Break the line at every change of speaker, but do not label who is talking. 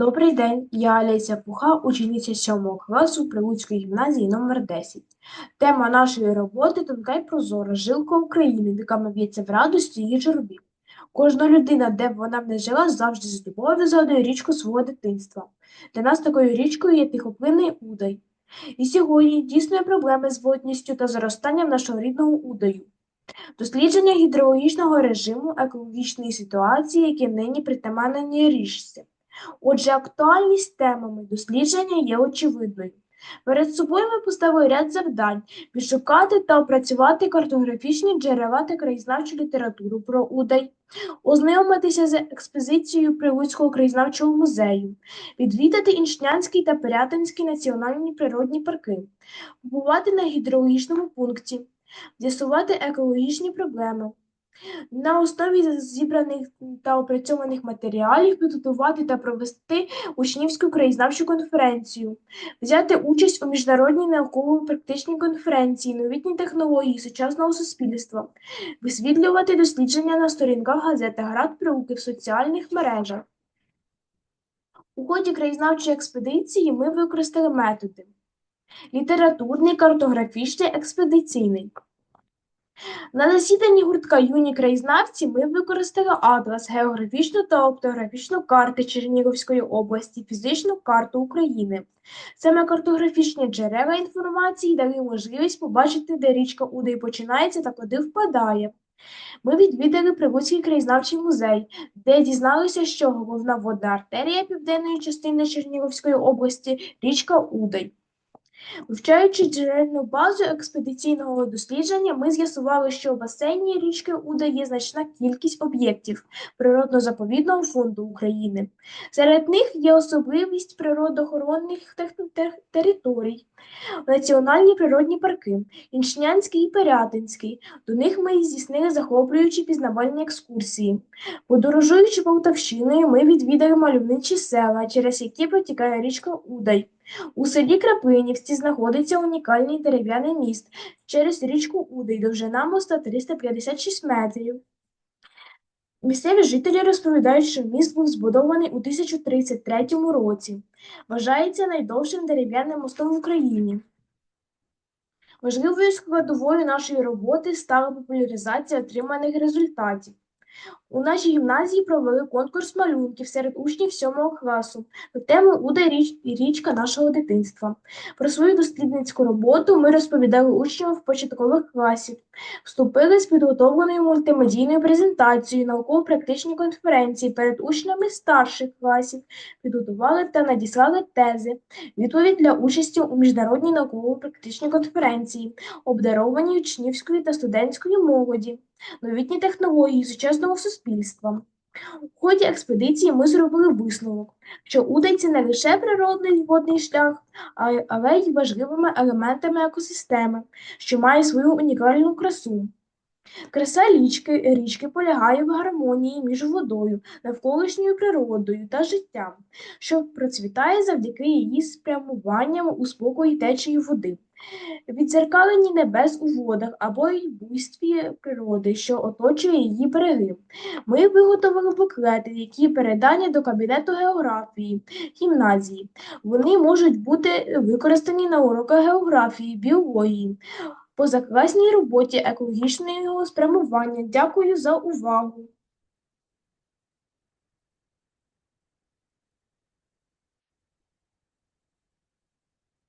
Добрий день, я Леся Пуха, учениця 7 класу Прилуцької гімназії номер 10 Тема нашої роботи тонка й прозора жилка України, яка мов'ється в радості і журбі. Кожна людина, де б вона не жила, завжди з любов'ю згадує річку свого дитинства. Для нас такою річкою є тихоплинний Удай. І сьогодні дійсної проблеми з водністю та зростанням нашого рідного Удаю. Дослідження гідрологічного режиму екологічної ситуації, які нині притаманені річці. Отже, актуальність темами дослідження є очевидною. Перед собою ми поставили ряд завдань відшукати та опрацювати картографічні джерела та краєзнавчу літературу про Удай, ознайомитися з експозицією Прилуцького краєзнавчого музею, відвідати Іншнянський та Пирятинський національні природні парки, побувати на гідрологічному пункті, з'ясувати екологічні проблеми, на основі зібраних та опрацьованих матеріалів підготувати та провести учнівську краєзнавчу конференцію, взяти участь у міжнародній науково-практичній конференції новітні технології сучасного суспільства, висвітлювати дослідження на сторінках газети Град Приуки в соціальних мережах. У ході краєзнавчої експедиції ми використали методи літературний, картографічний, експедиційний. На засіданні гуртка юні краєзнавці ми використали атлас, географічну та оптографічну карти Чернігівської області, фізичну карту України. Саме картографічні джерела інформації дали можливість побачити, де річка Удай починається та куди впадає. Ми відвідали Прибузький краєзнавчий музей, де дізналися, що головна водна артерія південної частини Чернігівської області річка Удай. Вивчаючи джерельну базу експедиційного дослідження, ми з'ясували, що в басейні річки Уда є значна кількість об'єктів природно-заповідного фонду України. Серед них є особливість природоохоронних територій, національні природні парки, Іншнянський і Пирятинський. До них ми здійснили захоплюючі пізнавальні екскурсії. Подорожуючи Полтавщиною, ми відвідали мальовничі села, через які протікає річка Удай. У селі Краплинівці знаходиться унікальний дерев'яний міст через річку Удай, довжина моста 356 метрів. Місцеві жителі розповідають, що міст був збудований у 1033 році. Вважається найдовшим дерев'яним мостом в Україні. Важливою складовою нашої роботи стала популяризація отриманих результатів. У нашій гімназії провели конкурс малюнків серед учнів 7 класу на тему Уда і річка нашого дитинства. Про свою дослідницьку роботу ми розповідали учням в початкових класів, вступили з підготовленою мультимедійною презентацією науково-практичній конференції перед учнями старших класів, підготували та надіслали тези, відповідь для участі у міжнародній науково-практичній конференції, обдарованій учнівської та студентської молоді новітні технології сучасного суспільства. У ході експедиції ми зробили висновок, що Удай – не лише природний водний шлях, але й важливими елементами екосистеми, що має свою унікальну красу. Краса річки, річки полягає в гармонії між водою, навколишньою природою та життям, що процвітає завдяки її спрямуванням у спокої течії води. Відзеркалені небес у водах або й буйстві природи, що оточує її береги. Ми виготовили буклети, які передані до кабінету географії гімназії. Вони можуть бути використані на уроках географії, біології, позакласній роботі екологічного спрямування. Дякую за увагу.